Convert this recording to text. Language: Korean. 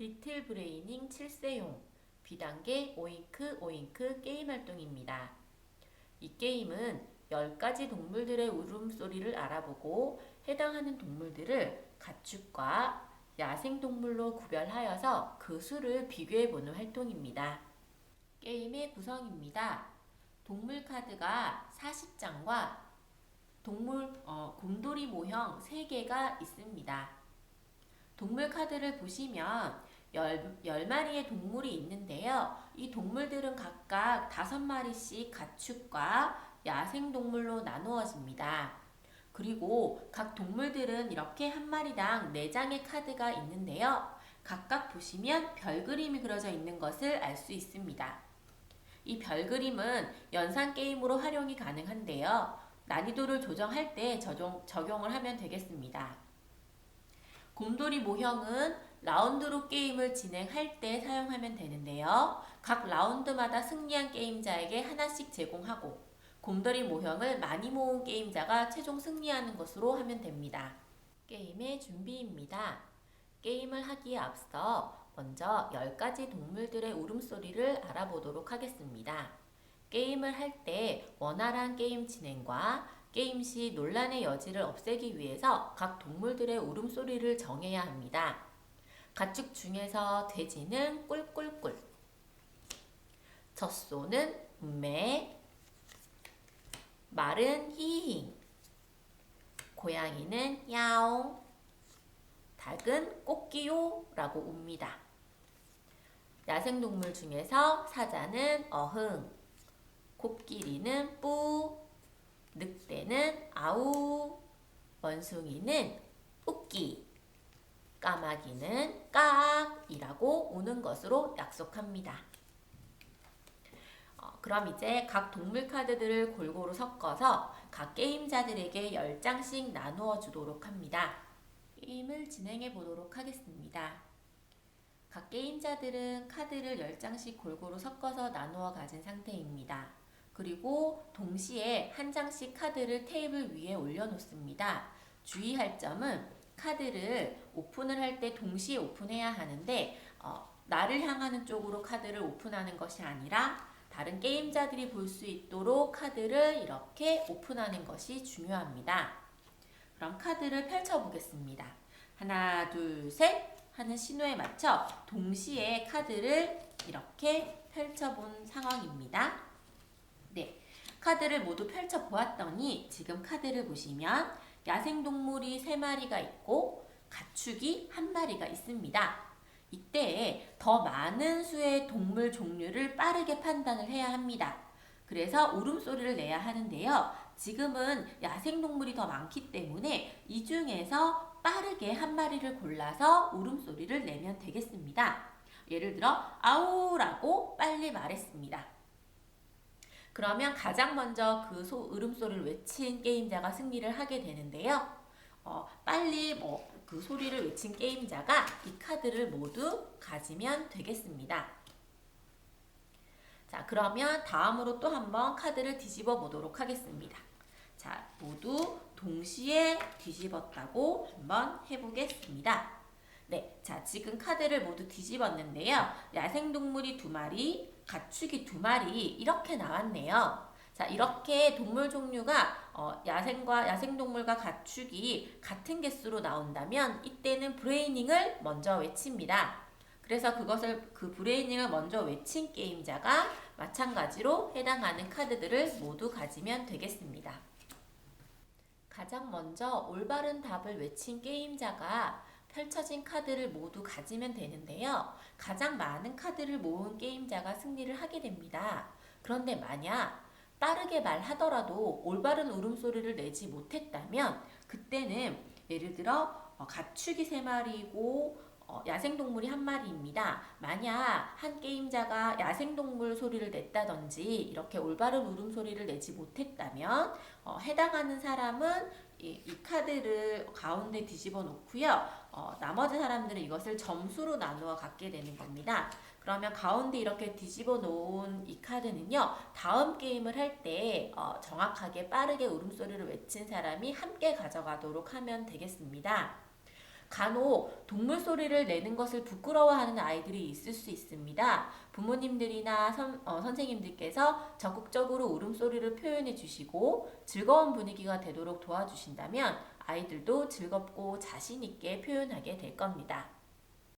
리틀 브레이닝 7세용 비단계 오잉크 오잉크 게임 활동입니다. 이 게임은 10가지 동물들의 울음소리를 알아보고 해당하는 동물들을 가축과 야생동물로 구별하여서 그 수를 비교해보는 활동입니다. 게임의 구성입니다. 동물 카드가 40장과 동물 어, 곰돌이 모형 3개가 있습니다. 동물 카드를 보시면 열, 열 마리의 동물이 있는데요. 이 동물들은 각각 다섯 마리씩 가축과 야생동물로 나누어집니다. 그리고 각 동물들은 이렇게 한 마리당 네장의 카드가 있는데요. 각각 보시면 별 그림이 그려져 있는 것을 알 수 있습니다. 이 별 그림은 연산 게임으로 활용이 가능한데요. 난이도를 조정할 때 적용, 적용을 하면 되겠습니다. 곰돌이 모형은 라운드로 게임을 진행할 때 사용하면 되는데요. 각 라운드마다 승리한 게임자에게 하나씩 제공하고 곰돌이 모형을 많이 모은 게임자가 최종 승리하는 것으로 하면 됩니다. 게임의 준비입니다. 게임을 하기에 앞서 먼저 10가지 동물들의 울음소리를 알아보도록 하겠습니다. 게임을 할 때 원활한 게임 진행과 게임 시 논란의 여지를 없애기 위해서 각 동물들의 울음소리를 정해야 합니다. 가축 중에서 돼지는 꿀꿀꿀, 젖소는 매, 말은 히힝, 고양이는 야옹, 닭은 꼬끼요 라고 웁니다. 야생동물 중에서 사자는 어흥, 코끼리는 뿌, 늑대는 아우, 원숭이는 웃기, 까마귀는 깍이라고 우는 것으로 약속합니다. 어, 그럼 이제 각 동물 카드들을 골고루 섞어서 각 게임자들에게 10장씩 나누어 주도록 합니다. 게임을 진행해 보도록 하겠습니다. 각 게임자들은 카드를 10장씩 골고루 섞어서 나누어 가진 상태입니다. 그리고 동시에 한 장씩 카드를 테이블 위에 올려놓습니다. 주의할 점은 카드를 오픈을 할 때 동시에 오픈해야 하는데 어, 나를 향하는 쪽으로 카드를 오픈하는 것이 아니라 다른 게임자들이 볼 수 있도록 카드를 이렇게 오픈하는 것이 중요합니다. 그럼 카드를 펼쳐 보겠습니다. 하나, 둘, 셋 하는 신호에 맞춰 동시에 카드를 이렇게 펼쳐 본 상황입니다. 네. 카드를 모두 펼쳐 보았더니 지금 카드를 보시면 야생동물이 세마리가 있고 가축이 한 마리가 있습니다. 이때 더 많은 수의 동물 종류를 빠르게 판단을 해야 합니다. 그래서 울음소리를 내야 하는데요. 지금은 야생동물이 더 많기 때문에 이 중에서 빠르게 한 마리를 골라서 울음소리를 내면 되겠습니다. 예를 들어 아우라고 빨리 말했습니다. 그러면 가장 먼저 그 소, 울음소리를 외친 게임자가 승리를 하게 되는데요. 어, 빨리 뭐 그 소리를 외친 게임자가 이 카드를 모두 가지면 되겠습니다. 자, 그러면 다음으로 또 한번 카드를 뒤집어 보도록 하겠습니다. 자, 모두 동시에 뒤집었다고 한번 해보겠습니다. 네, 자, 지금 카드를 모두 뒤집었는데요. 야생동물이 두 마리, 가축이 두 마리, 이렇게 나왔네요. 자, 이렇게 동물 종류가 어, 야생과 야생동물과 가축이 같은 개수로 나온다면 이때는 브레이닝을 먼저 외칩니다. 그래서 그것을 그 브레이닝을 먼저 외친 게임자가 마찬가지로 해당하는 카드들을 모두 가지면 되겠습니다. 가장 먼저 올바른 답을 외친 게임자가 펼쳐진 카드를 모두 가지면 되는데요. 가장 많은 카드를 모은 게임자가 승리를 하게 됩니다. 그런데 만약 빠르게 말하더라도 올바른 울음소리를 내지 못했다면 그때는 예를 들어 어, 가축이 세 마리고 어, 야생동물이 한 마리입니다. 만약 한 게임자가 야생동물 소리를 냈다든지 이렇게 올바른 울음소리를 내지 못했다면 어, 해당하는 사람은 이, 이 카드를 가운데 뒤집어 놓고요. 어, 나머지 사람들은 이것을 점수로 나누어 갖게 되는 겁니다. 그러면 가운데 이렇게 뒤집어 놓은 이 카드는요, 다음 게임을 할때 어, 정확하게 빠르게 울음소리를 외친 사람이 함께 가져가도록 하면 되겠습니다. 간혹 동물 소리를 내는 것을 부끄러워하는 아이들이 있을 수 있습니다. 부모님들이나 선, 어, 선생님들께서 적극적으로 울음소리를 표현해 주시고 즐거운 분위기가 되도록 도와주신다면 아이들도 즐겁고 자신 있게 표현하게 될 겁니다.